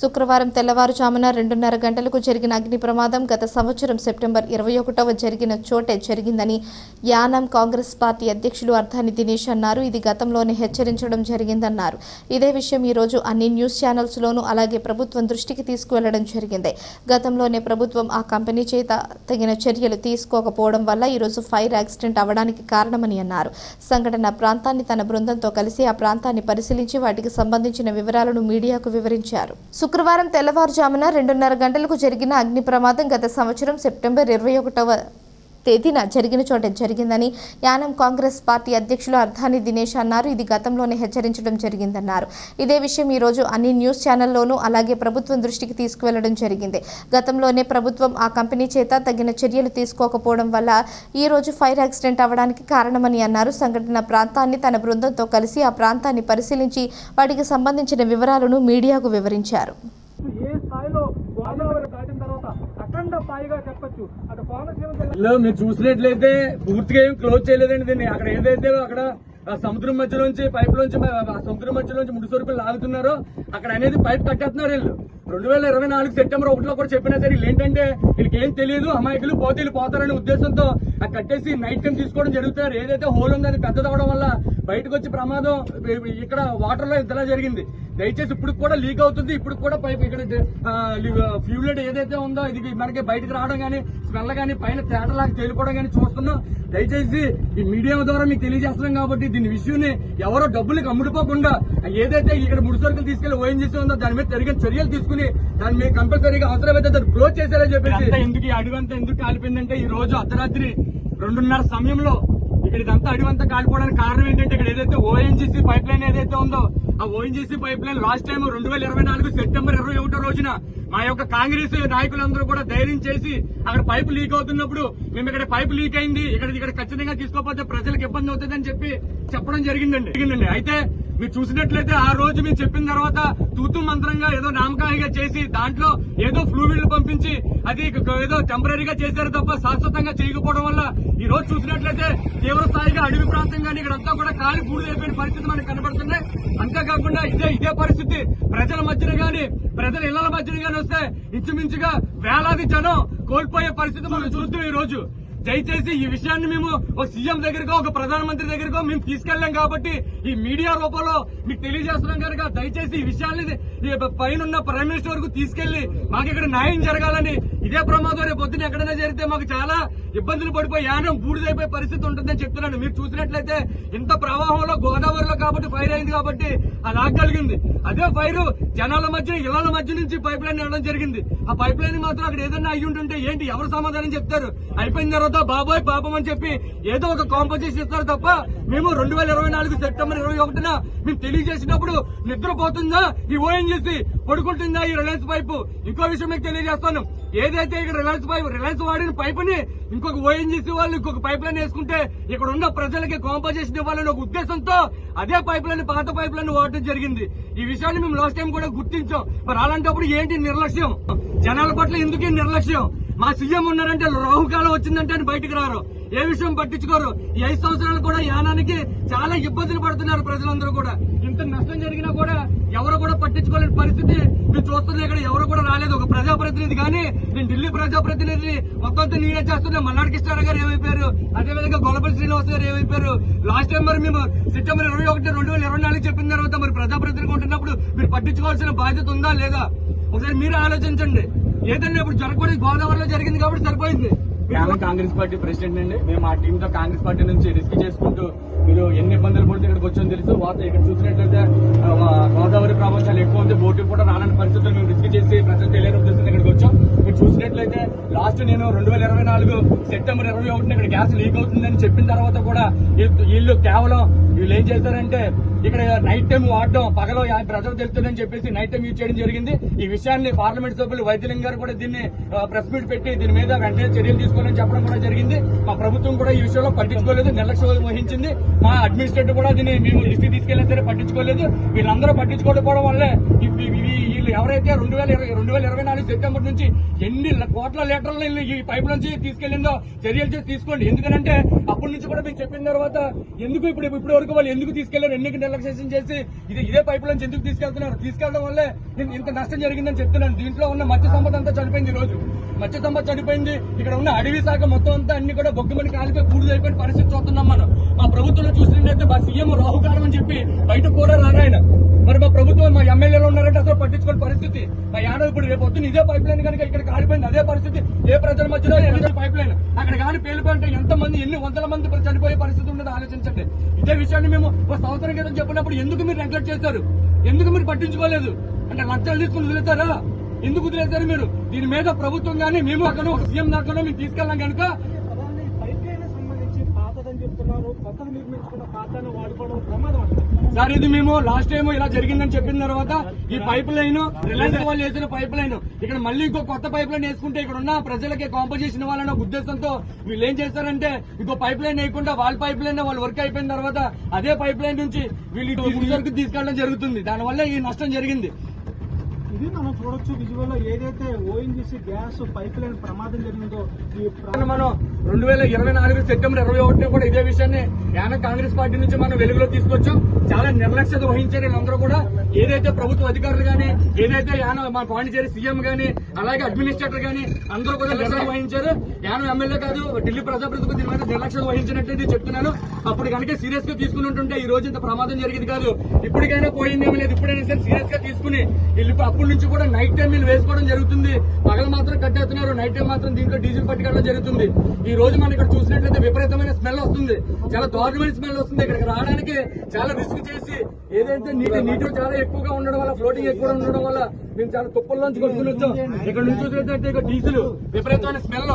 శుక్రవారం తెల్లవారుజామున రెండున్నర గంటలకు జరిగిన అగ్ని ప్రమాదం గత సంవత్సరం సెప్టెంబర్ ఇరవై ఒకటవ జరిగిన చోటే జరిగిందని యానం కాంగ్రెస్ పార్టీ అధ్యక్షులు అర్థాని దినేష్ అన్నారు. ఇది గతంలోనే హెచ్చరించడం జరిగిందన్నారు. ఇదే విషయం ఈరోజు అన్ని న్యూస్ ఛానల్స్లోనూ అలాగే ప్రభుత్వం దృష్టికి తీసుకువెళ్ళడం జరిగింది. గతంలోనే ప్రభుత్వం ఆ కంపెనీ చేత తగిన చర్యలు తీసుకోకపోవడం వల్ల ఈరోజు ఫైర్ యాక్సిడెంట్ అవ్వడానికి కారణమని అన్నారు. సంఘటన ప్రాంతాన్ని తన బృందంతో కలిసి ఆ ప్రాంతాన్ని పరిశీలించి వాటికి సంబంధించిన వివరాలను మీడియాకు వివరించారు. శుక్రవారం తెల్లవారుజామున రెండున్నర గంటలకు జరిగిన అగ్ని ప్రమాదం గత సంవత్సరం సెప్టెంబర్ ఇరవై ఒకటవ తేదీన జరిగిన చోట జరిగిందని యానం కాంగ్రెస్ పార్టీ అధ్యక్షులు అర్థాని దినేష్ అన్నారు. ఇది గతంలోనే హెచ్చరించడం జరిగిందన్నారు. ఇదే విషయం ఈ రోజు అన్ని న్యూస్ ఛానల్లోనూ అలాగే ప్రభుత్వం దృష్టికి తీసుకువెళ్ళడం జరిగింది. గతంలోనే ప్రభుత్వం ఆ కంపెనీ చేత తగిన చర్యలు తీసుకోకపోవడం వల్ల ఈ రోజు ఫైర్ యాక్సిడెంట్ అవ్వడానికి కారణమని అన్నారు. సంఘటన ప్రాంతాన్ని తన బృందంతో కలిసి ఆ ప్రాంతాన్ని పరిశీలించి వాటికి సంబంధించిన వివరాలను మీడియాకు వివరించారు. మీరు చూసినట్లయితే పూర్తిగా ఏం క్లోజ్ చేయలేదండి దీన్ని. అక్కడ ఏదైతే అక్కడ సముద్రం మధ్యలోంచి పైప్ లోంచి సముద్రం మధ్యలోంచి ముడి సరుకులు లాగుతున్నారో అక్కడ అనేది పైప్ కట్టేస్తున్నారు వీళ్ళు. రెండు వేల ఇరవై నాలుగు సెప్టెంబర్ ఒకటిలో కూడా చెప్పినా సరే వీళ్ళు ఏంటంటే వీళ్ళకి ఏం తెలియదు అమాయకులు పోతీలు పోతారనే ఉద్దేశంతో ఆ కట్టేసి నైట్ టైం తీసుకోవడం జరుగుతారు ఏదైతే హోల్ ఉందో అది పెద్దదవడం వల్ల బయటకు వచ్చి ప్రమాదం ఇక్కడ వాటర్లో ఇంతలా జరిగింది. దయచేసి ఇప్పుడు కూడా లీక్ అవుతుంది. ఇప్పుడు కూడా పైపు ఇక్కడ ఫ్యూలెట్ ఏదైతే ఉందో ఇది మనకి బయటకు రావడం కానీ స్మెల్ కానీ పైన తేటలాగా తేలిపోవడం కానీ చూస్తున్నాం. దయచేసి ఈ మీడియా ద్వారా మీకు తెలియజేస్తున్నాం కాబట్టి దీని విషయాన్ని ఎవరో డబ్బులకు అమ్ముడుపోకుండా ఏదైతే ఇక్కడ ముడి సరుకులు తీసుకెళ్ళి ఓఎన్జీసీ ఉందో దాని మీద జరిగిన చర్యలు తీసుకుని దాని మీద కంపల్సరీగా అవసరమైతే దాన్ని క్లోజ్ చేశారని చెప్పేసి ఎందుకు ఈ అడుగంతా ఎందుకు కాలిపోయిందంటే ఈ రోజు అర్ధరాత్రి రెండున్నర సమయంలో ఇక్కడ ఇదంతా అడివంతా కాలిపోవడానికి కారణం ఏంటంటే ఇక్కడ ఏదైతే ఓఎన్జీసీ పైప్ లైన్ ఏదైతే ఉందో ఆ ONGC pipe line last time రెండు వేల ఇరవై నాలుగు సెప్టెంబర్ ఇరవై ఒకటో రోజున మా యొక్క కాంగ్రెస్ నాయకులందరూ కూడా ధైర్యం చేసి అక్కడ పైపు లీక్ అవుతున్నప్పుడు మేము ఇక్కడ పైపు లీక్ అయింది ఇక్కడ ఇక్కడ ఖచ్చితంగా తీసుకోకపోతే ప్రజలకు ఇబ్బంది అవుతుందని చెప్పి చెప్పడం జరిగిందండి. జరిగిందండి. అయితే మీరు చూసినట్లయితే ఆ రోజు మీరు చెప్పిన తర్వాత తూతు మంత్రంగా ఏదో నామకాయిగా చేసి దాంట్లో ఏదో ఫ్లూయిడ్లు పంపించి అది ఏదో టెంపరీగా చేశారు తప్ప శాశ్వతంగా చేయకపోవడం వల్ల ఈ రోజు చూసినట్లయితే తీవ్ర స్థాయిగా అడవి ప్రాంతం కానీ ఇక్కడంతా కూడా కాలి అయిపోయిన పరిస్థితి మనకు కనబడుతున్నాయి అంతేకాకుండా ఇదే ఇదే పరిస్థితి ప్రజల మధ్యన గాని ప్రజల ఇళ్ళ మధ్యన గాని వస్తే ఇంచుమించుగా వేలాది జనం కోల్పోయే పరిస్థితి మనం చూస్తున్నాం ఈ రోజు దయచేసి ఈ విషయాన్ని మేము ఒక సీఎం దగ్గరకో ఒక ప్రధానమంత్రి దగ్గరకో మేము తీసుకెళ్ళాం కాబట్టి ఈ మీడియా రూపంలో మీకు తెలియజేస్తున్నాం కనుక దయచేసి ఈ విషయాన్ని పైన ప్రైమ్ మినిస్టర్ వరకు తీసుకెళ్ళి మాకు ఇక్కడ న్యాయం జరగాలని ఇదే ప్రమాదం రేపు పొద్దున ఎక్కడైనా జరిగితే మాకు చాలా ఇబ్బందులు పడిపోయి యానం బూడిదైపోయే పరిస్థితి ఉంటుందని చెప్తున్నాను. మీరు చూసినట్లయితే ఇంత ప్రవాహంలో గోదావరిలో కాబట్టి ఫైర్ అయింది కాబట్టి అది ఆగలిగింది అదే ఫైర్ జనాల మధ్య ఇళ్ళ మధ్య నుంచి పైప్ లైన్ వెళ్ళడం జరిగింది. ఆ పైప్ లైన్ మాత్రం అక్కడ ఏదైనా అయ్యి ఉంటుంటే ఏంటి? ఎవరు సమాధానం చెప్తారు? అయిపోయిన తర్వాత బాబాయ్ పాపం అని చెప్పి ఏదో ఒక కాంపోజిషన్ ఇస్తారు తప్ప మేము రెండు వేల ఇరవై నాలుగు సెప్టెంబర్ ఇరవై ఒకటిన మేము తెలియజేసినప్పుడు నిద్రపోతుందా? ఈ ఓఎన్జీసీ పడుకుంటుందా ఈ రిలయన్స్ పైపు ఇంకో విషయం మీకు తెలియజేస్తాను. ఏదైతే ఇక్కడ రిలయన్స్ పైప్ రిలయన్స్ వాడిన పైపుని ఇంకొక ఓఎన్జీసీ వాళ్ళు ఇంకొక పైప్ లైన్ వేసుకుంటే ఇక్కడ ఉన్న ప్రజలకి కాంపన్సేషన్ ఇవ్వాలనే ఒక ఉద్దేశంతో అదే పైప్ లైన్ పాత పైప్ లైన్ వాడటం జరిగింది. ఈ విషయాన్ని మేము లాస్ట్ టైం కూడా గుర్తించాం. మరి అలాంటప్పుడు ఏంటి నిర్లక్ష్యం? జనాల పట్ల ఎందుకే నిర్లక్ష్యం? మా సీఎం ఉన్నారంటే రాహుకాలం వచ్చిందంటే అని బయటకు రారు. ఏ విషయం పట్టించుకోరు. ఈ ఐదు సంవత్సరాలు కూడా యానానికి చాలా ఇబ్బందులు పడుతున్నారు ప్రజలందరూ కూడా. ఎంత నష్టం జరిగినా కూడా ఎవరు కూడా పట్టించుకోలేని పరిస్థితి. మీరు చూస్తుంది ఇక్కడ ఎవరు కూడా రాలేదు. ఒక ప్రజాప్రతినిధి కానీ నేను ఢిల్లీ ప్రజాప్రతినిధి మొత్తం అంతా నేనే చేస్తున్నా మల్నాడు కృష్ణారావు గారు ఏమైపోయారు? అదేవిధంగా గొల్లపల్లి శ్రీనివాస్ గారు ఏమైపోయారు? లాస్ట్ టైం మరి మేము సెప్టెంబర్ ఇరవై ఒకటి రెండు వేల ఇరవై నాలుగు చెప్పిన తర్వాత మరి ప్రజాప్రతినిధిగా ఉంటున్నప్పుడు మీరు పట్టించుకోవాల్సిన బాధ్యత ఉందా లేదా? ఒకసారి మీరు ఆలోచించండి. ఏదన్నా ఇప్పుడు జరగకూడదు. గోదావరిలో జరిగింది కాబట్టి సరిపోయింది. యానం కాంగ్రెస్ పార్టీ ప్రెసిడెంట్ అండి. మేము ఆ టీమ్తో కాంగ్రెస్ పార్టీ నుంచి రిస్క్ చేసుకుంటూ మీరు ఎన్ని ఇబ్బందులు పడితే ఇక్కడికి వచ్చామో తెలుసు. వార్త ఇక్కడ చూసినట్లయితే గోదావరి ప్రభావం చాలా ఎక్కువ ఉంది బోటు కూడా రానని పరిస్థితుల్లో మేము రిస్క్ చేసి ప్రజలు తెలియని ఉద్దేశం ఇక్కడికి చూసినట్లయితే లాస్ట్ నేను రెండు వేల ఇరవై నాలుగు సెప్టెంబర్ ఇరవై ఒకటిన ఇక్కడ గ్యాస్ లీక్ అవుతుందని చెప్పిన తర్వాత కూడా వీళ్ళు- కేవలం వీళ్ళు ఏం చేశారంటే ఇక్కడ నైట్ టైం వాడడం పగలో ప్రజలు తెలుస్తుందని చెప్పేసి నైట్ టైం యూజ్ చేయడం జరిగింది. ఈ విషయాన్ని పార్లమెంట్ సభ్యులు వైద్యలింగ్ గారు కూడా దీన్ని ప్రెస్ మీట్ పెట్టి దీని మీద వెంటనే చర్యలు తీసుకోవాలని చెప్పడం కూడా జరిగింది. మా ప్రభుత్వం కూడా ఈ విషయంలో పట్టించుకోలేదు నిర్లక్ష్యం వహించింది. మా అడ్మినిస్ట్రేటర్ కూడా దీన్ని మేము దృష్టి తీసుకెళ్ళినా సరే పట్టించుకోలేదు. వీళ్ళందరూ పట్టించుకోకపోవడం వల్లే ఈ- వీళ్ళు ఎవరైతే రెండు వేల ఇరవై రెండు వేల ఇరవై నాలుగు సెప్టెంబర్ నుంచి ఎన్ని కోట్ల లీటర్లు ఈ పైప్ నుంచి తీసుకెళ్ళిందో చర్యలు చేసి తీసుకోండి. ఎందుకంటే అప్పటి నుంచి కూడా మీకు చెప్పిన తర్వాత ఎందుకు ఇప్పుడు ఇప్పటి వరకు వాళ్ళు ఎందుకు తీసుకెళ్ళారు ఎన్నిక నిర్లక్ష్యం చేసి ఇది ఇదే పైప్ నుంచి ఎందుకు తీసుకెళ్తున్నారు? తీసుకెళ్ళడం వల్లే ఇంత- ఇంత నష్టం జరిగిందని చెప్తున్నాను. దీంట్లో ఉన్న మత్స్య సంపద అంతా చనిపోయింది ఈ రోజు. మత్స్య సంపద చనిపోయింది. ఇక్కడ ఉన్న అడవి శాఖ మొత్తం అంతా అన్ని కూడా బొగ్గుమని కాలిపోయి పూర్తి పరిస్థితి చూస్తున్నాం మనం. మా ప్రభుత్వంలో చూసినట్లయితే మా సీఎం రాహుకాలం అని చెప్పి బయట కూడా రారాయన. మరి మా ప్రభుత్వం మా ఎమ్మెల్యేలు ఉన్నారంటే అసలు పట్టించుకోని పరిస్థితి. మా యాదవ్ ఇప్పుడు రేపు పొద్దున్న ఇదే పైప్ లైన్ కనుక ఇక్కడ కాలిపోయింది అదే పరిస్థితి. ఏ ప్రజల మధ్యలో ఎన్ని పైప్ లైన్ అక్కడ కానీ పేలిపోయింటే ఎంత మంది ఎన్ని వందల మంది చనిపోయే పరిస్థితి ఉండదు ఆలోచించండి. ఇదే విషయాన్ని మేము ఒక సంవత్సరం క్రితం చెప్పినప్పుడు ఎందుకు మీరు నెగ్లెక్ట్ చేశారు? ఎందుకు మీరు పట్టించుకోలేదు? అంటే లక్షలు తీసుకుని వదిలేతారా ఎందుకు వదిలేశారు మీరు? దీని మీద ప్రభుత్వం కానీ మేము అక్కడ ఒక సీఎం దాకా మేము తీసుకెళ్ళాం కనుక కొత్తది నిర్మించుకున్న పాతను వాడుకోవడం ప్రమాదం అంటారు సార్ ఇది మేము లాస్ట్ టైం ఇలా జరిగిందని చెప్పిన తర్వాత ఈ పైప్ లైన్ రిలయన్స్ వాళ్ళు వేసిన పైప్ లైన్ ఇక్కడ మళ్ళీ ఇంకో కొత్త పైప్ లైన్ వేసుకుంటే ఇక్కడ ఉన్న ప్రజలకి కాంపోజిషన్ ఇవ్వాలన్న ఉద్దేశంతో వీళ్ళు ఏం చేస్తారంటే ఇంకో పైప్ లైన్ వేయకుండా వాళ్ళ పైప్ లైన్ వాళ్ళు వర్క్ అయిపోయిన తర్వాత అదే పైప్ లైన్ నుంచి వీళ్ళు సరుకు తీసుకెళ్ళడం జరుగుతుంది. దానివల్ల ఈ నష్టం జరిగింది. ఇది మనం చూడొచ్చు విజువల్ ఏదైతే ఓఎన్జీసీ గ్యాస్ పైప్ లైన్ ప్రమాదం జరిగిందో ఈ మనం రెండు వేల ఇరవై నాలుగు సెప్టెంబర్ ఇరవై ఒకటి కూడా ఇదే విషయాన్ని యాన కాంగ్రెస్ పార్టీ నుంచి మనం వెలుగులో తీసుకొచ్చాం. చాలా నిర్లక్ష్యత వహించారు వీళ్ళందరూ కూడా. ఏదైతే ప్రభుత్వ అధికారులు గానీ ఏదైతే యాన మా పాండిచేరి సీఎం గానీ అలాగే అడ్మినిస్ట్రేటర్ గానీ అందరూ కూడా నిర్లక్ష్యం వహించారు. యానం ఎమ్మెల్యే కాదు ఢిల్లీ ప్రజాప్రతినిధులు దీని మీద నిర్లక్ష్యం వహించినట్టు చెప్తున్నాను. అప్పుడు కనుక సీరియస్గా తీసుకుని ఈ రోజు ఇంత ప్రమాదం జరిగింది కాదు. ఇప్పటికైనా పోయిందేమీ లేదు. ఇప్పుడైనా సరే సీరియస్గా తీసుకుని వీళ్ళు అప్పటి నుంచి కూడా నైట్ టైం వీళ్ళు వేసుకోవడం జరుగుతుంది. పగలు మాత్రం కట్టేస్తున్నారు. నైట్ టైం మాత్రం దీంట్లో డీజిల్ పట్టుకెళ్ళడం జరుగుతుంది. ఈ రోజు మనం ఇక్కడ చూసినట్లయితే విపరీతమైన స్మెల్ వస్తుంది. చాలా దారుణమైన స్మెల్ వస్తుంది. ఇక్కడికి రావడానికి చాలా రిస్క్ చేసి ఏదైతే నీటి నీటి చాలా ఎక్కువగా ఉండడం వల్ల ఫ్లోటింగ్ ఎక్కువ ఉండడం వల్ల మేము చాలా తుప్పల్లోంచి కొట్టుకుని వచ్చాం. ఇక్కడ నుంచి చూసినట్లయితే ఇక డీజిల్ విపరీతమైన స్మెల్.